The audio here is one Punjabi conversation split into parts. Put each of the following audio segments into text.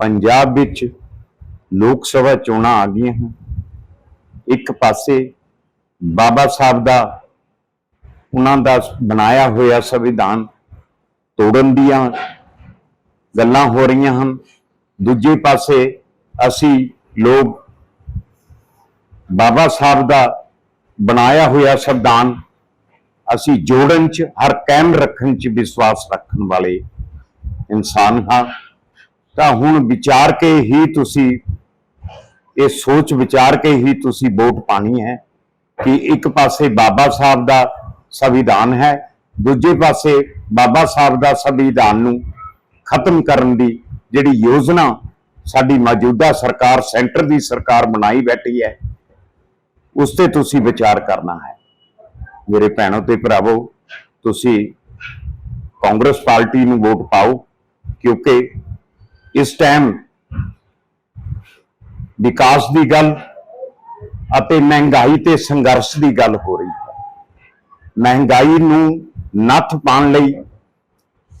ਪੰਜਾਬ ਵਿੱਚ ਲੋਕ ਸਭਾ ਚੋਣਾਂ ਆ ਗਈਆਂ ਹਨ। ਇੱਕ ਪਾਸੇ ਬਾਬਾ ਸਾਹਿਬ ਦਾ ਉਹਨਾਂ ਦਾ ਬਣਾਇਆ ਹੋਇਆ ਸੰਵਿਧਾਨ ਤੋੜਨ ਦੀਆਂ ਗੱਲਾਂ ਹੋ ਰਹੀਆਂ ਹਨ। ਦੂਜੇ ਪਾਸੇ ਅਸੀਂ ਲੋਕ ਬਾਬਾ ਸਾਹਿਬ ਦਾ ਬਣਾਇਆ ਹੋਇਆ ਸੰਵਿਧਾਨ ਅਸੀਂ ਜੋੜਨ ਚ ਹਰ ਕਾਇਮ ਰੱਖਣ ਚ ਵਿਸ਼ਵਾਸ ਰੱਖਣ ਵਾਲੇ ਇਨਸਾਨ ਹਾਂ। ਤਾਂ ਹੁਣ ਵਿਚਾਰ ਕੇ ਹੀ ਤੁਸੀਂ, ਇਹ ਸੋਚ ਵਿਚਾਰ ਕੇ ਹੀ ਤੁਸੀਂ ਵੋਟ ਪਾਣੀ ਹੈ ਕਿ ਇੱਕ ਪਾਸੇ ਬਾਬਾ ਸਾਹਿਬ ਦਾ ਸੰਵਿਧਾਨ ਹੈ, ਦੂਜੇ ਪਾਸੇ ਬਾਬਾ ਸਾਹਿਬ ਦਾ ਸੰਵਿਧਾਨ ਨੂੰ ਖਤਮ ਕਰਨ ਦੀ ਜਿਹੜੀ ਯੋਜਨਾ ਸਾਡੀ ਮੌਜੂਦਾ ਸਰਕਾਰ, ਸੈਂਟਰ ਦੀ ਸਰਕਾਰ ਬਣਾਈ ਬੈਠੀ ਹੈ, ਉਸ ਤੇ ਤੁਸੀਂ ਵਿਚਾਰ ਕਰਨਾ ਹੈ। ਮੇਰੇ ਭੈਣੋ ਤੇ ਭਰਾਵੋ, ਤੁਸੀਂ ਕਾਂਗਰਸ ਪਾਰਟੀ ਨੂੰ ਵੋਟ ਪਾਓ, ਕਿਉਂਕਿ ਇਸ ਟਾਈਮ ਵਿਕਾਸ ਦੀ ਗੱਲ ਅਤੇ ਮਹਿੰਗਾਈ ਤੇ ਸੰਘਰਸ਼ ਦੀ ਗੱਲ ਹੋ ਰਹੀ ਹੈ। ਮਹਿੰਗਾਈ ਨੂੰ ਨੱਥ ਪਾਉਣ ਲਈ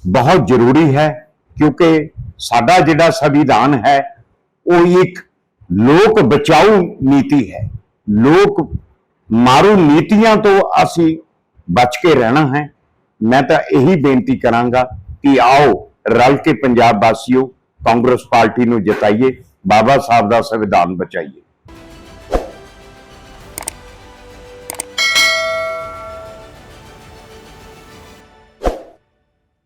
ਬਹੁਤ ਜ਼ਰੂਰੀ ਹੈ ਕਿਉਂਕਿ ਸਾਡਾ ਜਿਹੜਾ ਸੰਵਿਧਾਨ ਹੈ, ਉਹ ਇੱਕ ਲੋਕ ਬਚਾਊ ਨੀਤੀ ਹੈ। ਲੋਕ ਮਾਰੂ ਨੀਤੀਆਂ ਤੋਂ ਅਸੀਂ ਬਚ ਕੇ ਰਹਿਣਾ ਹੈ। ਮੈਂ ਤਾਂ ਇਹੀ ਬੇਨਤੀ ਕਰਾਂਗਾ ਕਿ ਆਓ ਰਲ ਕੇ ਪੰਜਾਬ ਵਾਸੀਓ ਕਾਂਗਰਸ ਪਾਰਟੀ ਨੂੰ ਜਿਤਾਈਏ ਬਾਬਾ ਸਾਹਿਬ ਦਾ ਸੰਵਿਧਾਨ ਬਚਾਈਏ।